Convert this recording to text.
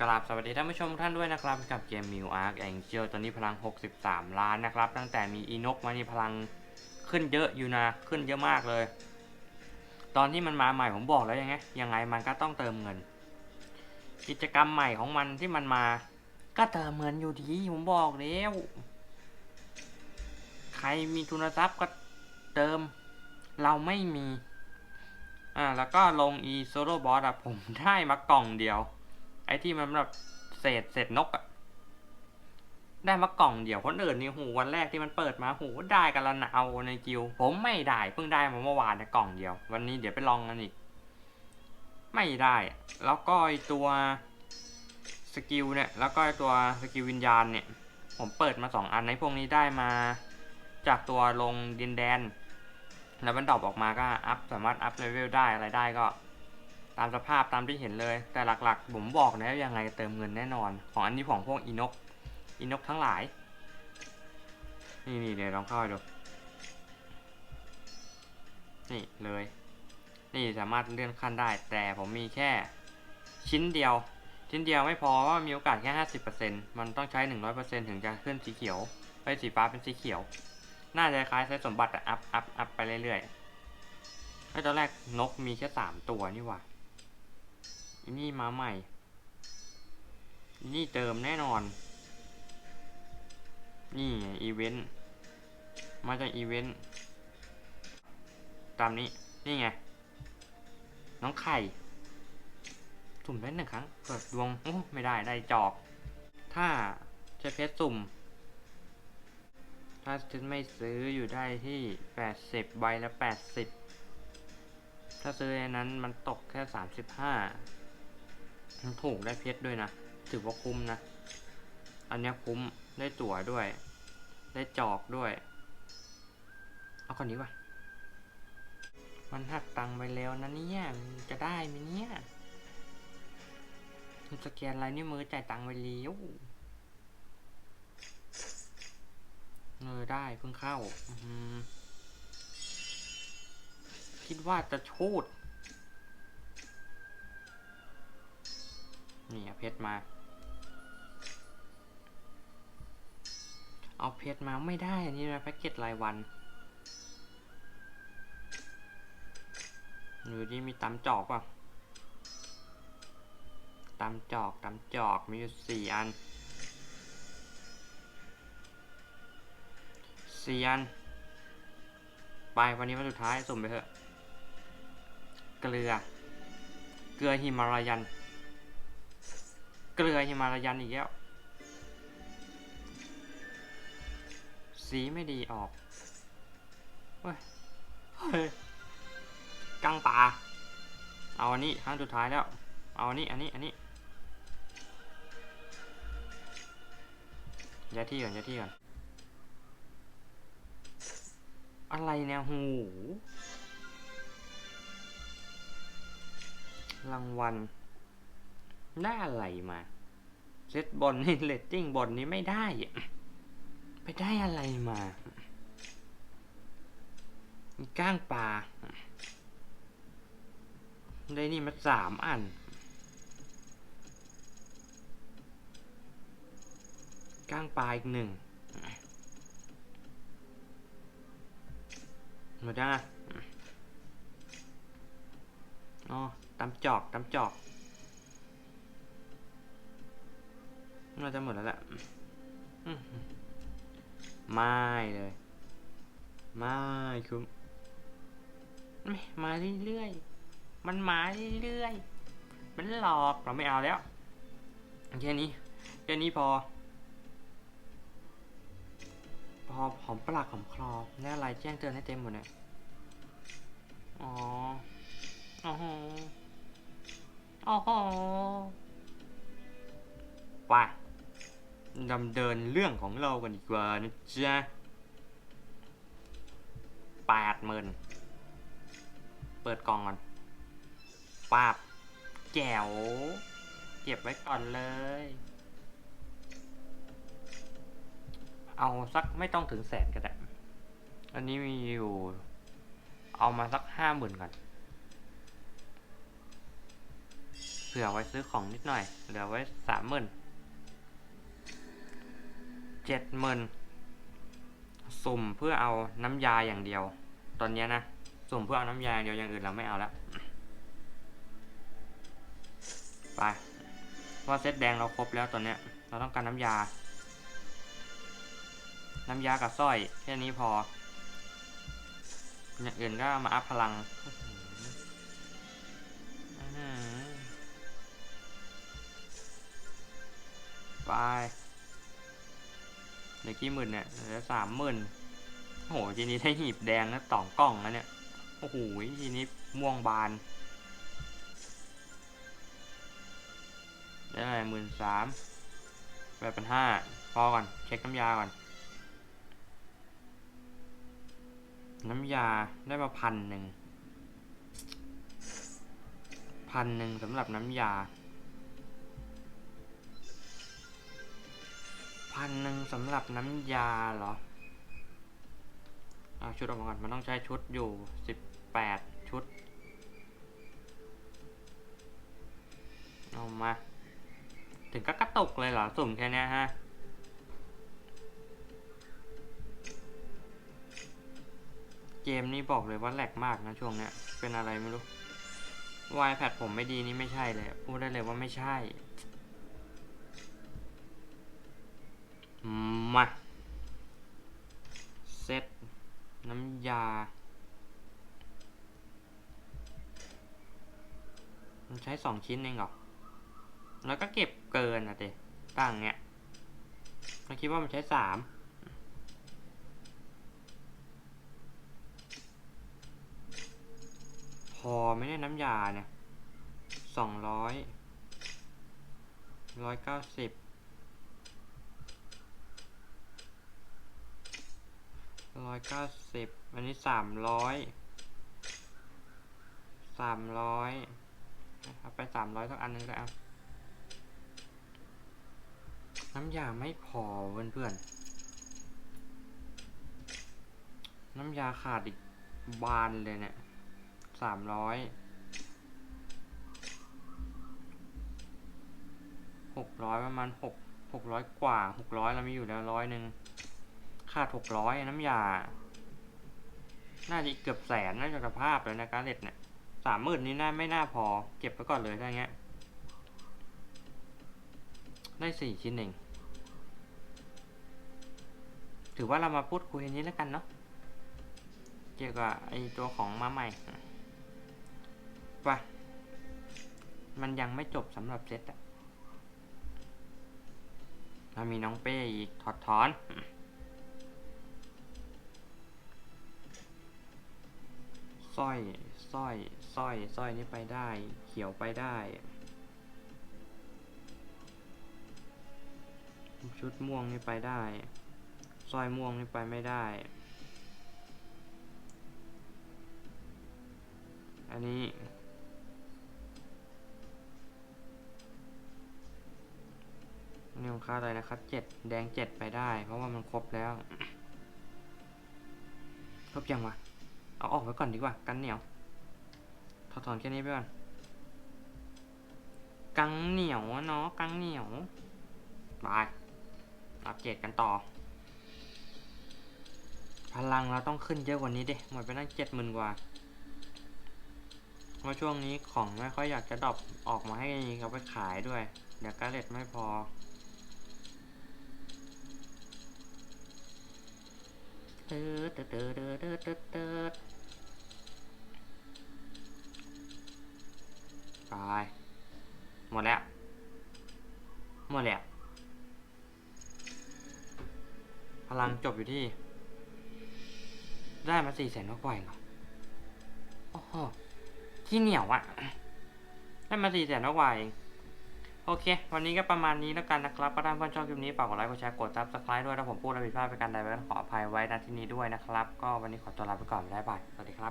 กราบสวัสดีท่านผู้ชมทุกท่านด้วยนะครับกับเกมมิวอาร์คแองเจิลตอนนี้พลัง 63 ล้านนะครับ ตั้งแต่มีอีนกมานี่พลังขึ้นเยอะอยู่นะขึ้นเยอะมากเลย ตอนที่มันมาใหม่ผมบอกแล้วยังไงยังไงมันก็ต้องเติมเงิน กิจกรรมใหม่ของมันที่มันมา ก็เติมเงินอยู่ดีผมบอกแล้วใครมีทุนทรัพย์ก็เติม เราไม่มีอ่าแล้วก็ลงอีโซโลบอสอะผมได้มากล่องเดียว อ้ที่มันแบบเศษเศษนกอะได้มากล่องเดียวคนอื่นนี่หูวันแรกที่มันเปิดมาหูได้กันละนะเอาในกิว ผมไม่ได้เพิ่งได้มาเมื่อวานในกล่องเดียว วันนี้เดี๋ยวไปลองกันอีก ไม่ได้ แล้วก็ไอตัวสกิลเนี่ยแล้วก็ไอตัวสกิลวิญญาณเนี่ย ผมเปิดมาสองอันในพวกนี้ได้มา จากตัวลงดินแดน แล้วมันดรอปออกมาก็อัพสามารถอัพเลเวลได้อะไรได้ก็ามสภาพตามที่เห็นเลย แต่หลักๆ ผมบอกแล้วยังไงเติมเงินแน่นอน ของอันนี้ของพวกอีนกอีนกทั้งหลาย นี่นี่เดี๋ยวลองเข้าไปดู นี่เลย นี่สามารถเลื่อนขั้นได้ แต่ผมมีแค่ชิ้นเดียว ชิ้นเดียวไม่พอเพราะว่ามีโอกาสแค่ห้าสิบเปอร์เซ็นมันต้องใช้หนึ่งร้อยเปอร์เซ็นถึงจะขึ้นสีเขียว ไปสีฟ้าเป็นสีเขียว น่าจะคล้ายใช้สมบัติอะอัพอัพอัพไปเรื่อยๆไอ้ตอนแรกนกมีแค่สามตัวนี่หว่า อันนี่มาใหม่อันนี่เติมแน่นอน นี่ไงอีเวนต์ มาจากอีเวนต์ ตามนี้ นี่ไง น้องไข่สุ่มได้หนึ่งครั้ง เปิดดวง โอ้ ไม่ได้ ได้จอก ถ้าจะเพชรสุ่ม ถ้าฉันไม่ซื้ออยู่ได้ที่80ใบละ80ถ้าซื้อในนั้นมันตกแค่35มัน ถูกได้เพชรด้วยนะ ถือว่าคุ้มนะ อันนี้คุ้ม ได้ตั๋วด้วย ได้จอกด้วย เอาคนนี้ว่ะ มันหักตังค์ไปแล้วนะเนี่ยจะได้ไหมเนี่ยมันสแกนลายนิ้วมือจ่ายตังค์ไปแล้วเออได้เพิ่งเข้า คิดว่าจะชูด นี่เอาเพชรมา เอาเพชรมาไม่ได้อันนี้นะแพ็กเกจรายวันหรือที่มีตำจอกป่ะตำจอกตำจอกมีอยู่สี่อันสี่อัน ไปวันนี้วันสุดท้ายสุ่มไปเถอะ เกลือ เกลือฮิมาลายัน กลือฮิมาลายันอีกแล้ว สีไม่ดีออกเฮ้ยเฮ้ยกังปลาเอาอันนี้ครั้งสุดท้ายแล้ว เอาอันนี้ อันนี้ อันนี้ย้ายที่ก่อนย้ายที่ก่อน อะไรเนี่ยหู รางวัล ได้อะไรมา เซตบอลนี่เลตติ้งบอลนี้ไม่ได้ไปได้อะไรมามีก้างปลาได้นี่มาสามอัน ก้างปลาอีกหนึ่งหมดยังอะอ๋อตำจอกตำจอก น่าจะหมดแล้วแหละอืมไม่เลย ไม่คุ้มไม่มาเรื่อยๆ มันมาเรื่อยๆ มันหลอกเราไม่เอาแล้วแค่นี้แค่นี้พอ พอหอมปลักหอมคลอแน่อะไรแจ้งเตือนให้เต็มหมดเลยอ๋ออ๋ออ๋อไป ดำเดินเรื่องของเรากันดีกว่านะจ๊ะแปดหมื่นเปิดกล่องก่อนปาบแจ๋วเก็บไว้ก่อนเลย เอาสักไม่ต้องถึงแสนก็ได้อันนี้มีอยู่ เอามาสักห้าหมื่นก่อนเผื่อไว้ซื้อของนิดหน่อย เหลือไว้สามหมื่น เจ็ดหมื่นสุ่มเพื่อเอาน้ำยาอย่างเดียว ตอนเนี้ยนะ สุ่มเพื่อเอาน้ำยาอย่างเดียวอย่างอื่นเราไม่เอาแล้วไปว่าเซตแดงเราครบแล้วตอนเนี้ย เราต้องการน้ำยา น้ำยากับสร้อยแค่นี้พอ อย่างอื่นก็มาอัพพลังไป เหลือกี่หมื่นเนี่ยเหลือสามหมื่นโอ้โหทีนี้ได้หีบแดงนะสองกล่องแล้วเนี่ยโอ้โหทีนี้ม่วงบานได้หมื่นสามแปดพันห้าพอก่อน เช็คน้ำยาก่อน น้ำยาได้มาพันหนึ่งพันหนึ่งสำหรับน้ำยา พันหนึ่งสำหรับน้ำยาเหรอเอาชุดออกมาก่อน มันต้องใช้ชุดอยู่สิบแปดชุด เอามา ถึงก็กระตุกเลยเหรอ สุ่มแค่นี้ฮะ เกมนี้บอกเลยว่าแหลกมากนะช่วงเนี้ย เป็นอะไรไม่รู้วายแพดผมไม่ดีนี่ไม่ใช่เลย พูดได้เลยว่าไม่ใช่ มา เซตน้ำยา มันใช้สองชิ้นเองเหรอ แล้วก็เก็บเกินอะเดตั้งเงี้ยเราคิดว่ามันใช้สามพอไม่ได้น้ำยาเนี่ยสองร้อยร้อยเก้าสิบร้อยเก้าสิบอันนี้สามร้อยสามร้อย เอาไปสามร้อยสักอันหนึงก็เอาน้ำยาไม่พอเพื่อนๆน้ำยาขาดอีกบานเลยเนี่ยสามร้อยหกร้อยประมาณหกหกร้อยกว่าหกร้อยเรามีอยู่แล้วร้อยหนึ่งขาดหกร้อยน้ำยา น่าจะเกือบแสนน่าจะสภาพเลยนะการเล็ดเนี่ย สามหมื่นนี้น่าไม่น่าพอ เก็บไปก่อนเลยถ้างเงี้ย ได้สี่ชิ้นเอง ถือว่าเรามาพูดคุยอันนี้แล้วกันเนาะ เกี่ยวกับไอตัวของมาใหม่ไปมันยังไม่จบสำหรับเซตอะเรามีน้องเป้อีกถอดถอน สร้อยสร้อยสร้อยสร้อยนี่ไปได้ เขียวไปได้ ชุดม่วงนี่ไปได้สร้อยม่วงนี่ไปไม่ได้ อันนี้นนี้ของค่าอะไรนะครับเจ็ดแดงเจ็ดไปได้ เพราะว่ามันครบแล้ว ครบยังวะ เอาออกไว้ก่อนดีกว่า กันเหนียวถอดถอนแค่นี้ไปก่อน กังเหนียวเนาะ กังเหนียวบายอัปเกรดกันต่อ พลังเราต้องขึ้นเยอะกว่านี้ดิ หมดไปตั้งเจ็ดหมื่นกว่า เพราะช่วงนี้ของไม่ค่อยอยากจะดรอปออกมาให้เขาไปขายด้วย เดี๋ยวกาเลตไม่พอเติร์ดเติร์ดเติร์ดเติร์ดเติร์ดเติร์ดไปหมดแล้ว หมดแล้ว พลัง จบอยู่ที่ ได้มาสี่แสนกว่าเองเหรอโอ้โหที่เหนียวอะ่ะ ได้มาสี่แสนกว่าเองโอเค วันนี้ก็ประมาณนี้แล้วกันนะครับก็ถ้าเพื่อนชอบคลิปนี้ฝากกดไลค์ กดแชร์ กด subscribe ด้วยถ้าผมพูดอะไรผิดพลาดไปกันใดไว้ก็ขออภัยไว้ณที่นี้ด้วยนะครับ ก็วันนี้ขอตัวลาไปก่อน บ๊ายบาย สวัสดีครับ